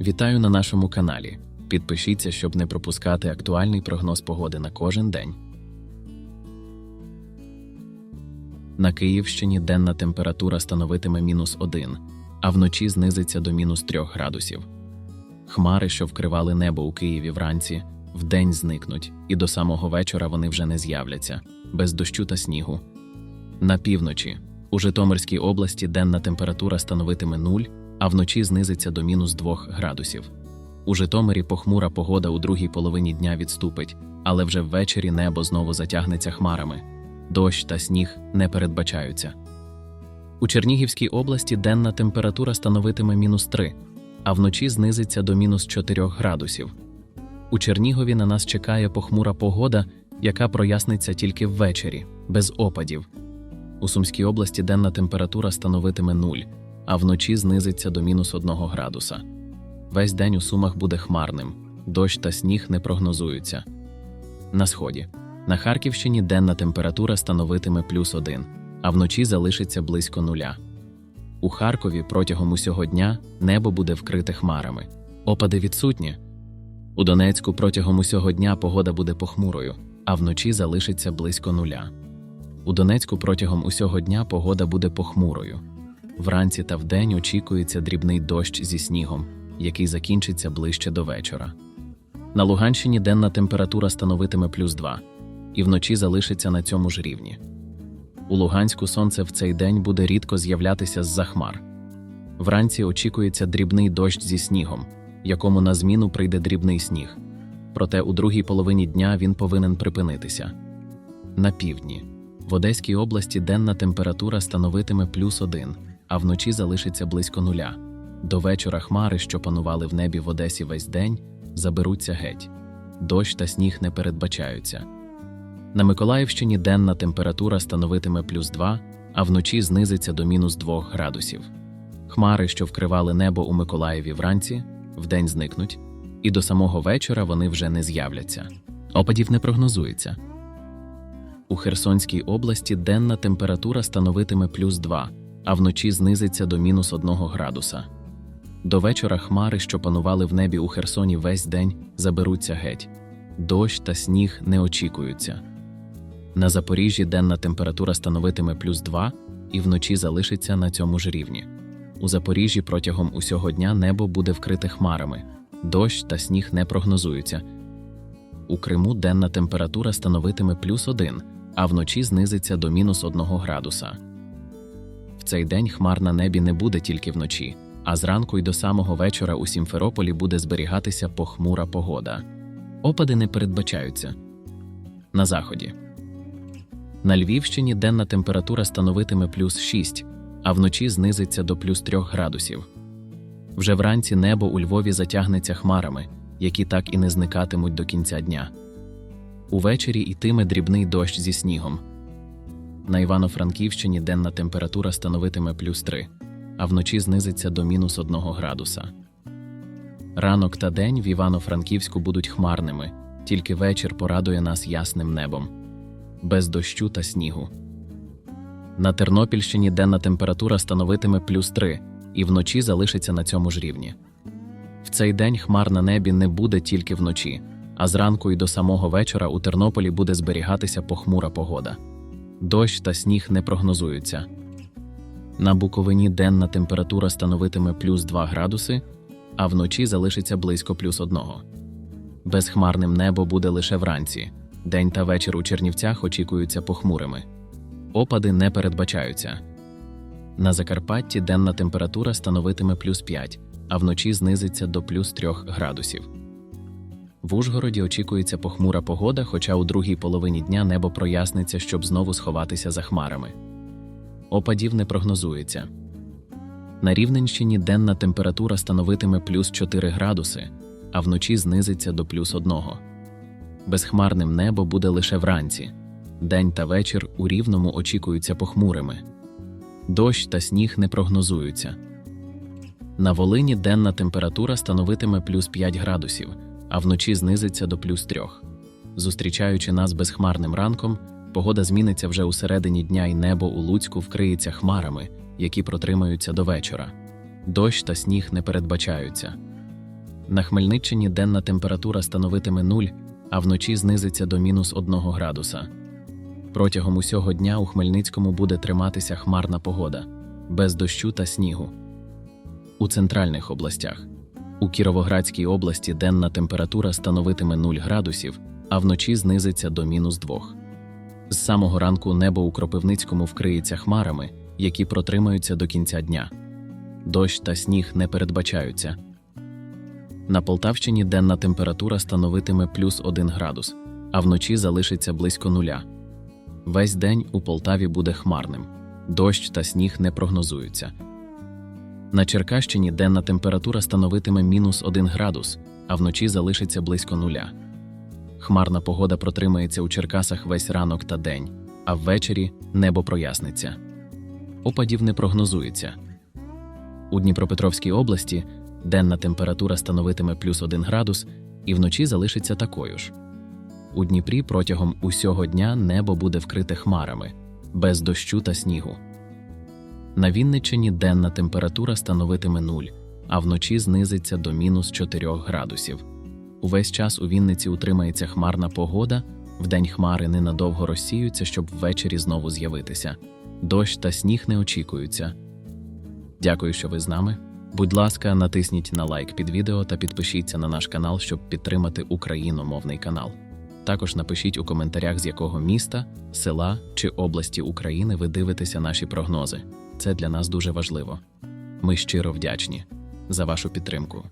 Вітаю на нашому каналі. Підпишіться, щоб не пропускати актуальний прогноз погоди на кожен день. На Київщині денна температура становитиме мінус 1, а вночі знизиться до мінус 3 градусів. Хмари, що вкривали небо у Києві вранці, вдень зникнуть, і до самого вечора вони вже не з'являться, без дощу та снігу. На півночі у Житомирській області денна температура становитиме 0, а вночі знизиться до мінус 2 градусів. У Житомирі похмура погода у другій половині дня відступить, але вже ввечері небо знову затягнеться хмарами. Дощ та сніг не передбачаються. У Чернігівській області денна температура становитиме мінус 3, а вночі знизиться до мінус 4 градусів. У Чернігові на нас чекає похмура погода, яка проясниться тільки ввечері, без опадів. У Сумській області денна температура становитиме 0, а вночі знизиться до мінус 1 градуса. Весь день у Сумах буде хмарним, дощ та сніг не прогнозуються. На сході. На Харківщині денна температура становитиме плюс 1, а вночі залишиться близько нуля. У Харкові протягом усього дня небо буде вкрите хмарами. Опади відсутні. У Донецьку протягом усього дня погода буде похмурою, а вночі залишиться близько нуля. У Донецьку протягом усього дня погода буде похмурою. Вранці та вдень очікується дрібний дощ зі снігом, який закінчиться ближче до вечора. На Луганщині денна температура становитиме плюс 2, і вночі залишиться на цьому ж рівні. У Луганську сонце в цей день буде рідко з'являтися з-за хмар. Вранці очікується дрібний дощ зі снігом, якому на зміну прийде дрібний сніг. Проте у другій половині дня він повинен припинитися. На півдні. В Одеській області денна температура становитиме плюс 1, а вночі залишиться близько нуля. До вечора хмари, що панували в небі в Одесі весь день, заберуться геть. Дощ та сніг не передбачаються. На Миколаївщині денна температура становитиме плюс 2, а вночі знизиться до мінус 2 градусів. Хмари, що вкривали небо у Миколаєві вранці, вдень зникнуть, і до самого вечора вони вже не з'являться. Опадів не прогнозується. У Херсонській області денна температура становитиме плюс 2, а вночі знизиться до мінус 1 градуса. До вечора хмари, що панували в небі у Херсоні весь день, заберуться геть. Дощ та сніг не очікуються. На Запоріжжі денна температура становитиме плюс 2 і вночі залишиться на цьому ж рівні. У Запоріжжі протягом усього дня небо буде вкрите хмарами, дощ та сніг не прогнозуються. У Криму денна температура становитиме плюс 1, а вночі знизиться до мінус 1 градуса. Цей день хмар на небі не буде тільки вночі, а зранку й до самого вечора у Сімферополі буде зберігатися похмура погода. Опади не передбачаються. На заході. На Львівщині денна температура становитиме плюс 6, а вночі знизиться до плюс 3 градусів. Вже вранці небо у Львові затягнеться хмарами, які так і не зникатимуть до кінця дня. Увечері йтиме дрібний дощ зі снігом. На Івано-Франківщині денна температура становитиме плюс 3, а вночі знизиться до мінус 1 градуса. Ранок та день в Івано-Франківську будуть хмарними, тільки вечір порадує нас ясним небом, без дощу та снігу. На Тернопільщині денна температура становитиме плюс 3 і вночі залишиться на цьому ж рівні. В цей день хмар на небі не буде тільки вночі, а зранку і до самого вечора у Тернополі буде зберігатися похмура погода. Дощ та сніг не прогнозуються. На Буковині денна температура становитиме плюс 2 градуси, а вночі залишиться близько плюс 1. Безхмарним небо буде лише вранці. День та вечір у Чернівцях очікуються похмурими. Опади не передбачаються. На Закарпатті денна температура становитиме плюс 5, а вночі знизиться до плюс 3 градусів. В Ужгороді очікується похмура погода, хоча у другій половині дня небо проясниться, щоб знову сховатися за хмарами. Опадів не прогнозується. На Рівненщині денна температура становитиме плюс 4 градуси, а вночі знизиться до плюс 1. Безхмарним небо буде лише вранці. День та вечір у рівному очікуються похмурими. Дощ та сніг не прогнозуються. На Волині денна температура становитиме плюс 5 градусів, а вночі знизиться до плюс 3. Зустрічаючи нас безхмарним ранком, погода зміниться вже у середині дня і небо у Луцьку вкриється хмарами, які протримаються до вечора. Дощ та сніг не передбачаються. На Хмельниччині денна температура становитиме 0, а вночі знизиться до мінус 1 градуса. Протягом усього дня у Хмельницькому буде триматися хмарна погода, без дощу та снігу. У центральних областях. У Кіровоградській області денна температура становитиме 0 градусів, а вночі знизиться до мінус 2. З самого ранку небо у Кропивницькому вкриється хмарами, які протримаються до кінця дня. Дощ та сніг не передбачаються. На Полтавщині денна температура становитиме плюс 1 градус, а вночі залишиться близько нуля. Весь день у Полтаві буде хмарним. Дощ та сніг не прогнозуються. На Черкащині денна температура становитиме мінус 1 градус, а вночі залишиться близько нуля. Хмарна погода протримається у Черкасах весь ранок та день, а ввечері небо проясниться. Опадів не прогнозується. У Дніпропетровській області денна температура становитиме плюс 1 градус і вночі залишиться такою ж. У Дніпрі протягом усього дня небо буде вкрите хмарами, без дощу та снігу. На Вінниччині денна температура становитиме 0, а вночі знизиться до мінус 4 градусів. Увесь час у Вінниці утримається хмарна погода, вдень хмари ненадовго розсіються, щоб ввечері знову з'явитися. Дощ та сніг не очікуються. Дякую, що ви з нами. Будь ласка, натисніть на лайк під відео та підпишіться на наш канал, щоб підтримати україномовний канал. Також напишіть у коментарях, з якого міста, села чи області України ви дивитеся наші прогнози. Це для нас дуже важливо. Ми щиро вдячні за вашу підтримку.